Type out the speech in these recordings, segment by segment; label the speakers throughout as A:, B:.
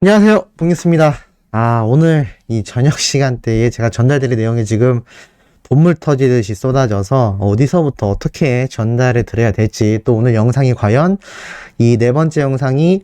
A: 안녕하세요. 봉유스입니다. 아, 오늘 이 저녁 시간대에 제가 전달드릴 내용이 지금 본물 터지듯이 쏟아져서 어디서부터 어떻게 전달을 드려야 될지 또 오늘 영상이 과연 이 네 번째 영상이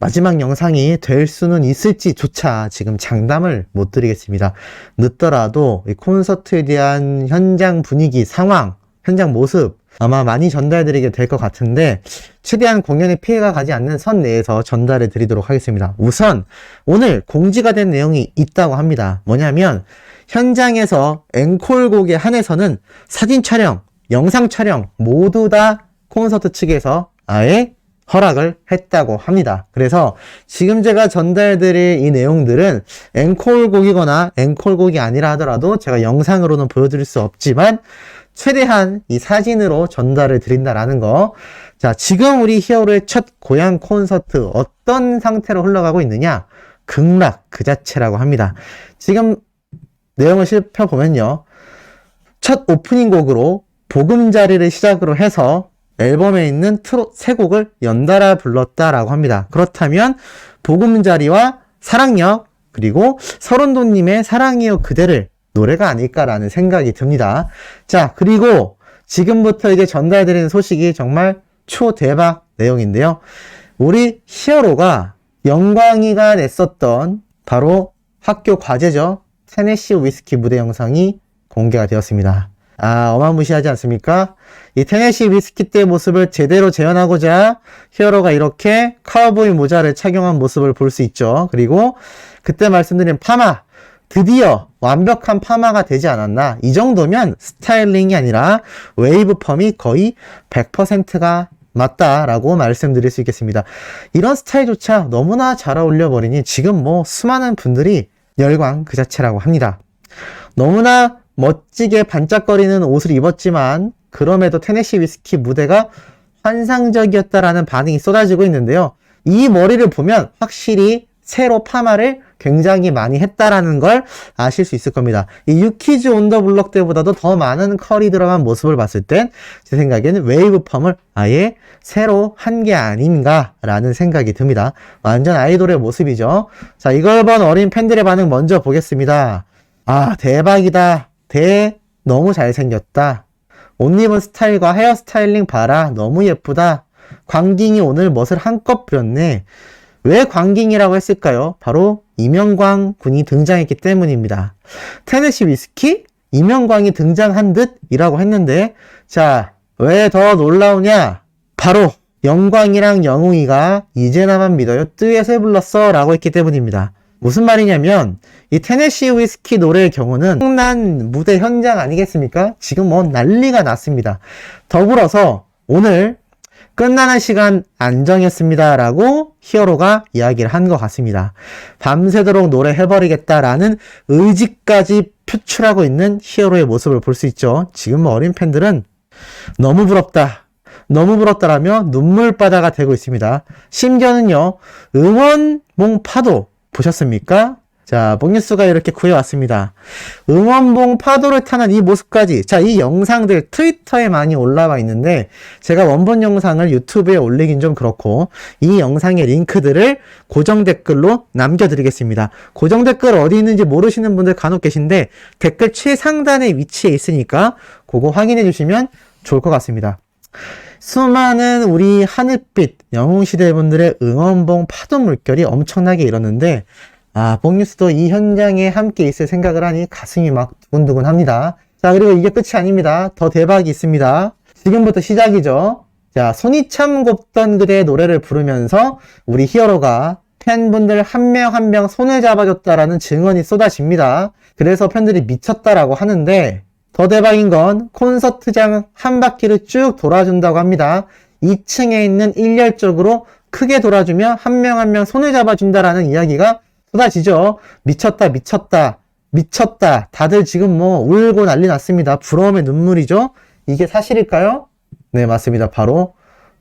A: 마지막 영상이 될 수는 있을지조차 지금 장담을 못 드리겠습니다. 늦더라도 이 콘서트에 대한 현장 분위기, 상황, 현장 모습 아마 많이 전달드리게 될 것 같은데 최대한 공연에 피해가 가지 않는 선 내에서 전달해 드리도록 하겠습니다. 우선 오늘 공지가 된 내용이 있다고 합니다. 뭐냐면 현장에서 앵콜곡에 한해서는 사진 촬영, 영상 촬영 모두 다 콘서트 측에서 아예 허락을 했다고 합니다. 그래서 지금 제가 전달드릴 이 내용들은 앵콜곡이거나 앵콜곡이 아니라 하더라도 제가 영상으로는 보여드릴 수 없지만 최대한 이 사진으로 전달을 드린다라는 거. 자, 지금 우리 히어로의 첫 고향 콘서트 어떤 상태로 흘러가고 있느냐? 극락 그 자체라고 합니다. 지금 내용을 살펴보면요. 첫 오프닝 곡으로 보금자리를 시작으로 해서 앨범에 있는 트롯 세 곡을 연달아 불렀다라고 합니다. 그렇다면 보금자리와 사랑역 그리고 서른도님의 사랑이여 그대를 노래가 아닐까라는 생각이 듭니다. 자, 그리고 지금부터 이제 전달드리는 소식이 정말 초대박 내용인데요. 우리 히어로가 영광이가 냈었던 바로 학교 과제죠. 테네시 위스키 무대 영상이 공개가 되었습니다. 아, 어마무시하지 않습니까? 이 테네시 위스키 때의 모습을 제대로 재현하고자 히어로가 이렇게 카우보이 모자를 착용한 모습을 볼 수 있죠. 그리고 그때 말씀드린 파마, 드디어 완벽한 파마가 되지 않았나. 이 정도면 스타일링이 아니라 웨이브 펌이 거의 100%가 맞다라고 말씀드릴 수 있겠습니다. 이런 스타일조차 너무나 잘 어울려 버리니 지금 뭐 수많은 분들이 열광 그 자체라고 합니다. 너무나 멋지게 반짝거리는 옷을 입었지만 그럼에도 테네시 위스키 무대가 환상적이었다라는 반응이 쏟아지고 있는데요. 이 머리를 보면 확실히 새로 파마를 굉장히 많이 했다라는 걸 아실 수 있을 겁니다. 이 유키즈 온 더 블럭 때보다도 더 많은 컬이 들어간 모습을 봤을 땐 제 생각에는 웨이브 펌을 아예 새로 한 게 아닌가라는 생각이 듭니다. 완전 아이돌의 모습이죠. 자, 이걸 본 어린 팬들의 반응 먼저 보겠습니다. 아, 대박이다. 대, 너무 잘생겼다. 옷 입은 스타일과 헤어 스타일링 봐라. 너무 예쁘다. 광깅이 오늘 멋을 한껏 부렸네. 왜 광깅이라고 했을까요? 바로 이명광 군이 등장했기 때문입니다. 테네시 위스키? 이명광이 등장한 듯이라고 했는데, 자, 왜 더 놀라우냐? 바로 영광이랑 영웅이가 이제 나만 믿어요. 뜨에서 불렀어. 라고 했기 때문입니다. 무슨 말이냐면, 이 테네시 위스키 노래의 경우는 엄청난 무대 현장 아니겠습니까? 지금 뭐 난리가 났습니다. 더불어서 오늘 끝나는 시간 안 정했습니다 라고 히어로가 이야기를 한 것 같습니다. 밤새도록 노래해버리겠다라는 의지까지 표출하고 있는 히어로의 모습을 볼 수 있죠. 지금 어린 팬들은 너무 부럽다. 너무 부럽다라며 눈물바다가 되고 있습니다. 심지어는요, 응원봉 파도 보셨습니까? 자, 뽕뉴스가 이렇게 구해왔습니다. 응원봉 파도를 타는 이 모습까지. 자, 이 영상들 트위터에 많이 올라와 있는데, 제가 원본 영상을 유튜브에 올리긴 좀 그렇고, 이 영상의 링크들을 고정 댓글로 남겨드리겠습니다. 고정 댓글 어디 있는지 모르시는 분들 간혹 계신데, 댓글 최상단에 위치해 있으니까, 그거 확인해 주시면 좋을 것 같습니다. 수많은 우리 하늘빛 영웅시대 분들의 응원봉 파도 물결이 엄청나게 일었는데, 아, 복뉴스도 이 현장에 함께 있을 생각을 하니 가슴이 막 두근두근 합니다. 자, 그리고 이게 끝이 아닙니다. 더 대박이 있습니다. 지금부터 시작이죠. 자, 손이 참 곱던 그대의 노래를 부르면서 우리 히어로가 팬분들 한 명 한명 손을 잡아줬다라는 증언이 쏟아집니다. 그래서 팬들이 미쳤다라고 하는데 더 대박인 건 콘서트장 한 바퀴를 쭉 돌아준다고 합니다. 2층에 있는 일렬 쪽으로 크게 돌아주며 한 명 한명 손을 잡아준다라는 이야기가 쏟아지죠. 미쳤다, 미쳤다, 미쳤다. 다들 지금 뭐 울고 난리 났습니다. 부러움의 눈물이죠. 이게 사실일까요? 네, 맞습니다. 바로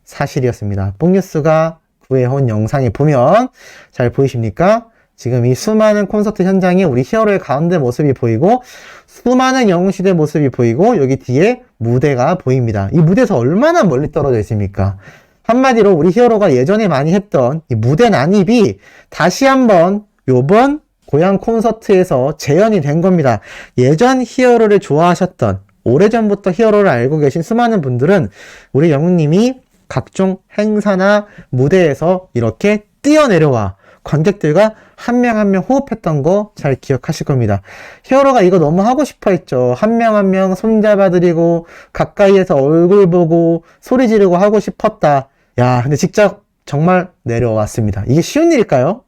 A: 사실이었습니다. 뽕뉴스가 구해온 영상에 보면 잘 보이십니까? 지금 이 수많은 콘서트 현장에 우리 히어로의 가운데 모습이 보이고 수많은 영웅시대 모습이 보이고 여기 뒤에 무대가 보입니다. 이 무대에서 얼마나 멀리 떨어져 있습니까? 한마디로 우리 히어로가 예전에 많이 했던 이 무대 난입이 다시 한번 요번 고향 콘서트에서 재현이 된 겁니다. 예전 히어로를 좋아하셨던 오래전부터 히어로를 알고 계신 수많은 분들은 우리 영웅님이 각종 행사나 무대에서 이렇게 뛰어내려와 관객들과 한명 한 명 호흡했던 거 잘 기억하실 겁니다. 히어로가 이거 너무 하고 싶어 했죠. 한 명 한 명 손잡아드리고 가까이에서 얼굴 보고 소리 지르고 하고 싶었다. 야, 근데 직접 정말 내려왔습니다. 이게 쉬운 일일까요?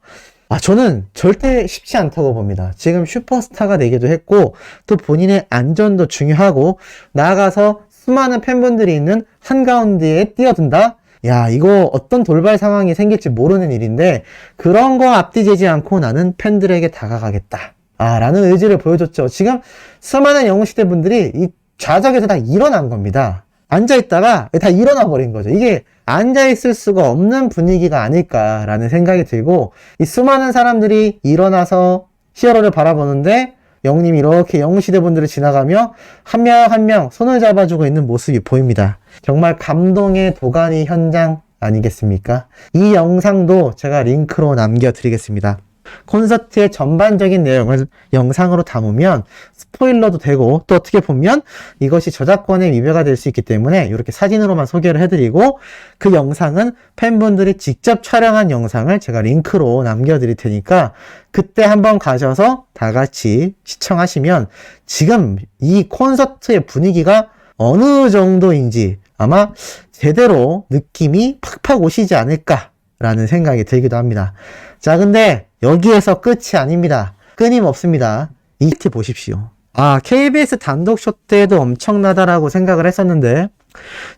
A: 아, 저는 절대 쉽지 않다고 봅니다. 지금 슈퍼스타가 되기도 했고, 또 본인의 안전도 중요하고, 나아가서 수많은 팬분들이 있는 한가운데에 뛰어든다? 야, 이거 어떤 돌발 상황이 생길지 모르는 일인데, 그런 거 앞뒤지지 않고 나는 팬들에게 다가가겠다. 아, 라는 의지를 보여줬죠. 지금 수많은 영웅시대 분들이 이 좌석에서 다 일어난 겁니다. 앉아있다가 다 일어나 버린 거죠. 이게 앉아있을 수가 없는 분위기가 아닐까라는 생각이 들고, 이 수많은 사람들이 일어나서 히어로를 바라보는데, 영님이 이렇게 영웅시대 분들을 지나가며 한명 한 명 손을 잡아주고 있는 모습이 보입니다. 정말 감동의 도가니 현장 아니겠습니까? 이 영상도 제가 링크로 남겨드리겠습니다. 콘서트의 전반적인 내용을 영상으로 담으면 스포일러도 되고 또 어떻게 보면 이것이 저작권의 위배가 될 수 있기 때문에 이렇게 사진으로만 소개를 해드리고 그 영상은 팬분들이 직접 촬영한 영상을 제가 링크로 남겨드릴 테니까 그때 한번 가셔서 다 같이 시청하시면 지금 이 콘서트의 분위기가 어느 정도인지 아마 제대로 느낌이 팍팍 오시지 않을까 라는 생각이 들기도 합니다. 자, 근데 여기에서 끝이 아닙니다. 끊임없습니다. 이티 보십시오. 아, KBS 단독 쇼 때도 엄청나다라고 생각을 했었는데,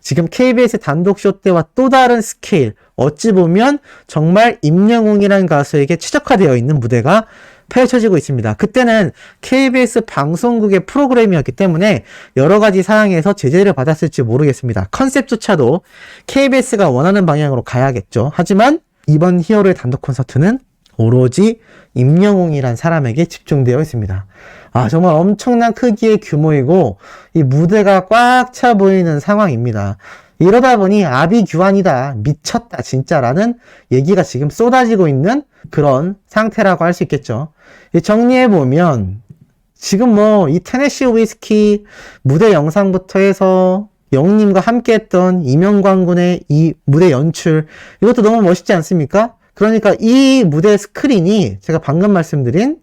A: 지금 KBS 단독 쇼 때와 또 다른 스케일, 어찌 보면 정말 임영웅이라는 가수에게 최적화되어 있는 무대가 펼쳐지고 있습니다. 그때는 KBS 방송국의 프로그램이었기 때문에 여러 가지 사항에서 제재를 받았을지 모르겠습니다. 컨셉조차도 KBS가 원하는 방향으로 가야겠죠. 하지만 이번 히어로의 단독 콘서트는 오로지 임영웅이란 사람에게 집중되어 있습니다. 아, 정말 엄청난 크기의 규모이고, 이 무대가 꽉 차 보이는 상황입니다. 이러다 보니 아비규환이다, 미쳤다, 진짜라는 얘기가 지금 쏟아지고 있는 그런 상태라고 할 수 있겠죠. 정리해 보면, 지금 뭐, 이 테네시 위스키 무대 영상부터 해서 영님과 함께 했던 이명광 군의 이 무대 연출, 이것도 너무 멋있지 않습니까? 그러니까 이 무대 스크린이 제가 방금 말씀드린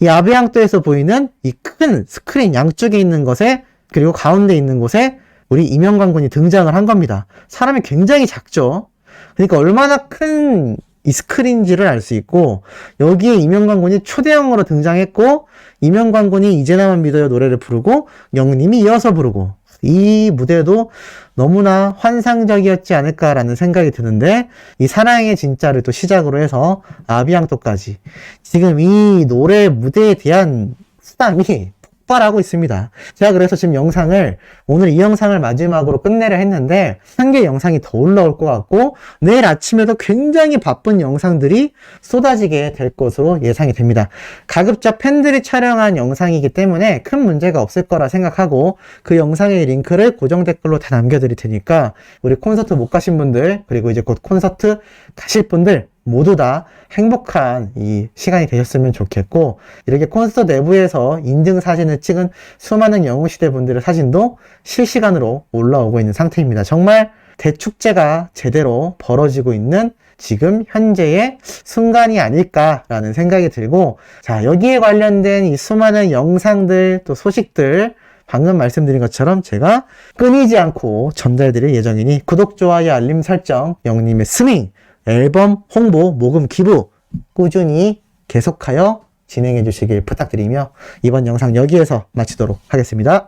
A: 이 아베양도에서 보이는 이 큰 스크린 양쪽에 있는 것에 그리고 가운데 있는 곳에 우리 이명광 군이 등장을 한 겁니다. 사람이 굉장히 작죠. 그러니까 얼마나 큰 이 스크린지를 알 수 있고 여기에 이명광 군이 초대형으로 등장했고 이명광 군이 이제 나만 믿어요 노래를 부르고 영님이 이어서 부르고 이 무대도 너무나 환상적이었지 않을까라는 생각이 드는데 이 사랑의 진짜를 또 시작으로 해서 아비앙토까지 지금 이 노래 무대에 대한 수담이 폭발하고 있습니다. 제가 그래서 지금 영상을 오늘 이 영상을 마지막으로 끝내려 했는데 한 개 영상이 더 올라올 것 같고 내일 아침에도 굉장히 바쁜 영상들이 쏟아지게 될 것으로 예상이 됩니다. 가급적 팬들이 촬영한 영상이기 때문에 큰 문제가 없을 거라 생각하고 그 영상의 링크를 고정 댓글로 다 남겨드릴 테니까 우리 콘서트 못 가신 분들 그리고 이제 곧 콘서트 가실 분들 모두 다 행복한 이 시간이 되셨으면 좋겠고 이렇게 콘서트 내부에서 인증 사진을 찍은 수많은 영웅시대 분들의 사진도 실시간으로 올라오고 있는 상태입니다. 정말 대축제가 제대로 벌어지고 있는 지금 현재의 순간이 아닐까라는 생각이 들고 자 여기에 관련된 이 수많은 영상들 또 소식들 방금 말씀드린 것처럼 제가 끊이지 않고 전달드릴 예정이니 구독, 좋아요, 알림 설정, 영님의 스밍 앨범 홍보, 모금 기부 꾸준히 계속하여 진행해 주시길 부탁드리며 이번 영상 여기에서 마치도록 하겠습니다.